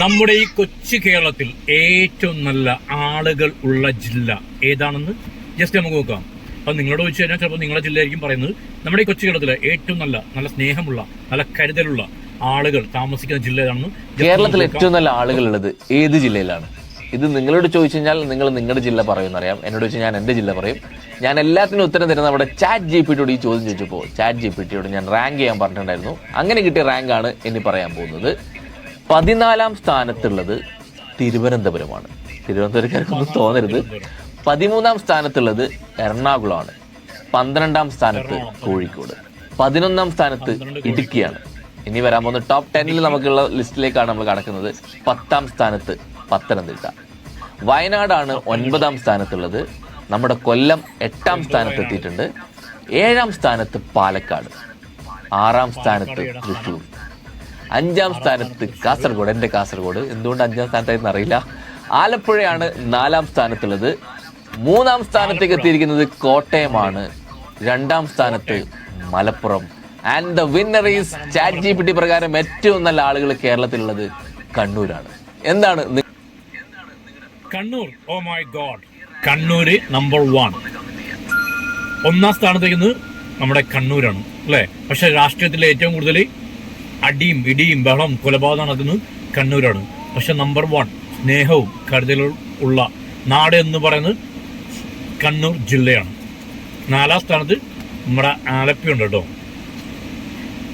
നമ്മുടെ ഈ കൊച്ചു കേരളത്തിൽ ഏറ്റവും നല്ല ആളുകൾ ഉള്ള ജില്ല ഏതാണെന്ന് ജസ്റ്റ് നമുക്ക് നോക്കാം. അപ്പൊ നിങ്ങളോട് ചോദിച്ചു കഴിഞ്ഞാൽ ചിലപ്പോൾ നിങ്ങളുടെ ജില്ലയായിരിക്കും പറയുന്നത്. നമ്മുടെ ഈ കൊച്ചു കേരളത്തിലെ ഏറ്റവും നല്ല നല്ല സ്നേഹമുള്ള നല്ല കരുതലുള്ള ആളുകൾ താമസിക്കുന്ന ജില്ല ഏതാണെന്ന് കേരളത്തിൽ ഏറ്റവും നല്ല ആളുകൾ ഉള്ളത് ഏത് ജില്ലയിലാണ്? ഇത് നിങ്ങളോട് ചോദിച്ചു കഴിഞ്ഞാൽ നിങ്ങൾ നിങ്ങളുടെ ജില്ല പറയുമെന്നറിയാം എന്നോട് ചോദിച്ചാൽ ഞാൻ എന്റെ ജില്ല പറയും. ഞാൻ എല്ലാത്തിനും ഉത്തരം തരുന്ന നമ്മുടെ ചാറ്റ് ജി പി ടിയോട് ഈ ചോദ്യം ചോദിച്ചപ്പോൾ ചാറ്റ് ജി പി ടിയോട് ഞാൻ റാങ്ക് ചെയ്യാൻ പറഞ്ഞിട്ടുണ്ടായിരുന്നു. അങ്ങനെ കിട്ടിയ റാങ്കാണ് ഇനി പറയാൻ പോകുന്നത്. പതിനാലാം സ്ഥാനത്തുള്ളത് തിരുവനന്തപുരമാണ്. തിരുവനന്തപുരക്കാർക്കൊന്നും തോന്നരുത്. പതിമൂന്നാം സ്ഥാനത്തുള്ളത് എറണാകുളമാണ്. പന്ത്രണ്ടാം സ്ഥാനത്ത് കോഴിക്കോട്. പതിനൊന്നാം സ്ഥാനത്ത് ഇടുക്കിയാണ്. ഇനി വരാൻ പോകുന്ന ടോപ്പ് ടെന്നിൽ നമുക്കുള്ള ലിസ്റ്റിലേക്കാണ് നമ്മൾ കടക്കുന്നത്. പത്താം സ്ഥാനത്ത് പത്തനംതിട്ട. വയനാടാണ് ഒൻപതാം സ്ഥാനത്തുള്ളത്. നമ്മുടെ കൊല്ലം എട്ടാം സ്ഥാനത്ത് എത്തിയിട്ടുണ്ട്. ഏഴാം സ്ഥാനത്ത് പാലക്കാട്. ആറാം സ്ഥാനത്ത് തൃശ്ശൂർ. അഞ്ചാം സ്ഥാനത്ത് കാസർഗോഡ് എന്റെ കാസർഗോഡ്. എന്തുകൊണ്ട് അഞ്ചാം സ്ഥാനത്തായിരുന്നു അറിയില്ല ആലപ്പുഴയാണ് നാലാം സ്ഥാനത്തുള്ളത്. മൂന്നാം സ്ഥാനത്തേക്ക് എത്തിയിരിക്കുന്നത് കോട്ടയമാണ്. രണ്ടാം സ്ഥാനത്ത് Malappuram. And the winner is chat G P T പ്രകാരം ഏറ്റവും നല്ല ആളുകൾ കേരളത്തിലുള്ളത് കണ്ണൂരാണ്. എന്താണ് Kannur. Oh my god Kannur number one ഒന്നാം സ്ഥാനത്തേക്ക് നമ്മുടെ കണ്ണൂരാണ് അല്ലേ? പക്ഷെ രാഷ്ട്രീയത്തിലെ ഏറ്റവും കൂടുതൽ അടിയും ഇടിയും ബഹളം കൊലപാതകം നടക്കുന്നത് കണ്ണൂരാണ്. പക്ഷെ നമ്പർ വൺ സ്നേഹവും കരുതലും ഉള്ള നാട് എന്ന് പറയുന്നത് കണ്ണൂർ ജില്ലയാണ്. നാലാം സ്ഥാനത്ത് നമ്മുടെ ആലപ്പിയുണ്ട് കേട്ടോ.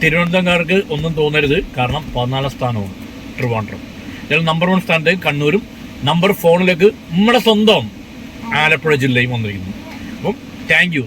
തിരുവനന്തപുരംകാർക്ക് ഒന്നും തോന്നരുത്. കാരണം പതിനാലാം സ്ഥാനവും ട്രിവാൻഡ്രം. ഇതിൽ നമ്പർ വൺ സ്ഥാനത്തേക്ക് കണ്ണൂരും നമ്പർ ഫോണിലേക്ക് നമ്മുടെ സ്വന്തം ആലപ്പുഴ ജില്ലയും വന്നിരിക്കുന്നു. അപ്പം താങ്ക്